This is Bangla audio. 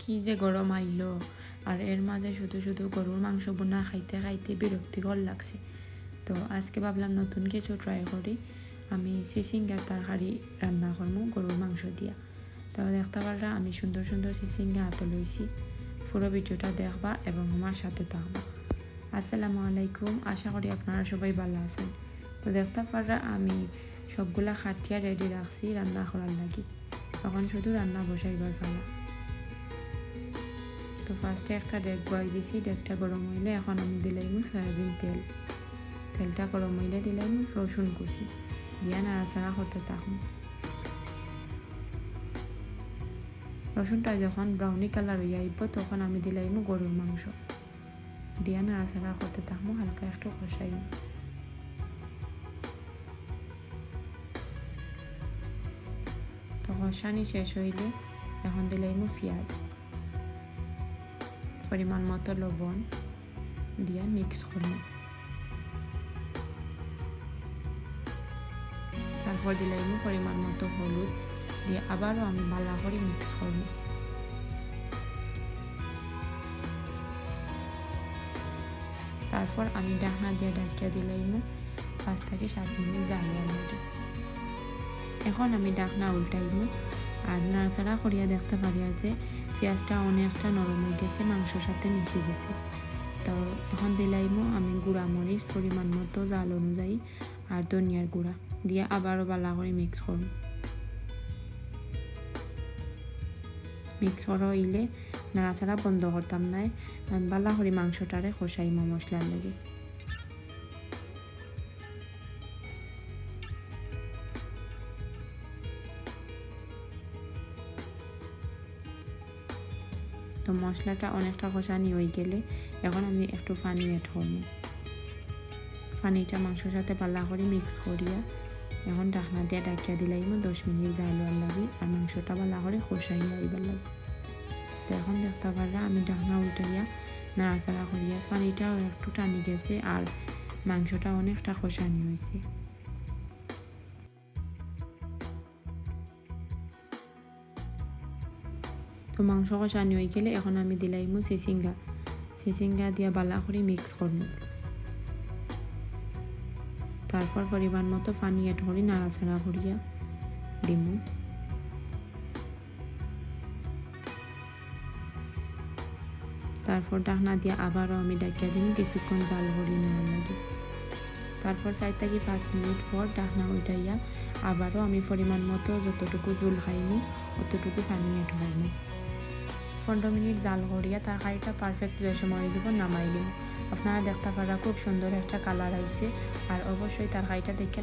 কি যে গরম আইলো। আর এর মাঝে শুধু শুধু গরুর মাংস বোনা খাইতে খাইতে বিরক্তিকর লাগছে। তো আজকে ভাবলাম নতুন কিছু ট্রাই করি। আমি সিসিঙ্গার তরকারি রান্না করব গরুর মাংস দিয়া। তো দেখতে পাররা আমি সুন্দর সুন্দর সিসিঙ্গা হাতে লইছি। পুরো ভিডিওটা দেখবা এবং আমার সাথে থাকবা। আসসালামু আলাইকুম, আশা করি আপনারা সবাই ভালো আছেন। তো দেখতে পাররা আমি সবগুলা খাটিয়া রেডি রাখছি রান্না করার লাগি। তখন শুধু রান্না বসাইবার পালা। তো ফার্স্টে একটা ডেক বয় দিছি ডেকটা গরম হইলে এখন আমি দিলাইমু সয়াবিন তেল। তেলটা গরম হইলে দিলাইমু রসুন কুচি। দিয়া নাড়াচাড়া করতে থাকুন রসুনটা যখন ব্রাউনি কালার হইয়া আইব তখন আমি দিলাইমু গরুর মাংস। দিয়া নাড়াচাড়া করতে থাকব হালকা একটু কষাই তো কষানি শেষ হইলে এখন দিলাইমু পেঁয়াজ। পরিমাণ মতো লবণ দিয়া মিক্স করব। তারপর দিলাইমু পরিমাণ মতো হলুদ দিয়ে আবারও আমি ভালো করে মিক্স করব। তারপর আমি ডাকনা দিয়ে ডাকিয়া দিলাইমু পাঁচ থেকে সাত মিনিট জ্বালিয়া এখন আমি ডাকনা উল্টাইমু আর নাড়াচাড়া করিয়া দেখতে পারি আর যে পেঁয়াজটা অনেকটা নরম হয়ে গেছে, মাংসর সাথে মিশে গেছে। তো এখন দিলাইমু আমি গুঁড়া মরিচ পরিমাণ মতো জাল অনুযায়ী আর ধনিয়ার গুঁড়া দিয়ে আবারও বালা করে মিক্স করুন মিক্স করা হইলে নাড়াচাড়া বন্ধ করতাম নাই বালা করে মাংসটারে খসাইমো মশলার লাগে। তো মশলাটা অনেকটা কষানি হয়ে গেলে এখন আমি একটু পানি অ্যাড করব। পানিটা মাংসর সাথে পাল্লা করে মিক্স করিয়া এখন ডাকনা দিয়ে ডাকিয়া দিলাইমো দশ মিনিট জাইলার লাগি আর মাংসটা পাল্লা করে কষাইয়া আইবার লাগে। তো এখন দেখতে পাররা আমি ডাকনা উল্টাইয়া নাড়াচাড়া করিয়া পানিটাও একটু টানি গেছে আর মাংসটা অনেকটা কষানি হয়েছে তো মাংস কষানি হয়ে গেলে এখন আমি দিলাইমু সিসিঙ্গা সিসিঙ্গা দিয়া বালা করে মিক্স করব তারপর পরিমাণ মতো পানি এড করি নাড়াচাড়া করিয়া দিমু। তারপর ডাকনা দিয়া আবারও আমি ডাকিয়া দিম, কিছুক্ষণ জাল করি নেওয়ার লাগে। তারপর চার থেকে পাঁচ মিনিট পর ডাকনা উল্টাইয়া আবারও আমি পরিমাণ মতো যতটুকু জোল খাইমু, অতটুকু পানি এড করব পনেরো মিনিট জাল করিয়া তরকারিটা পারফেক্ট যে সময় দিব নামাই দিব। আপনারা দেখতে পারা খুব সুন্দর একটা কালার আইছে আর অবশ্যই তার তরকারিটা দেখে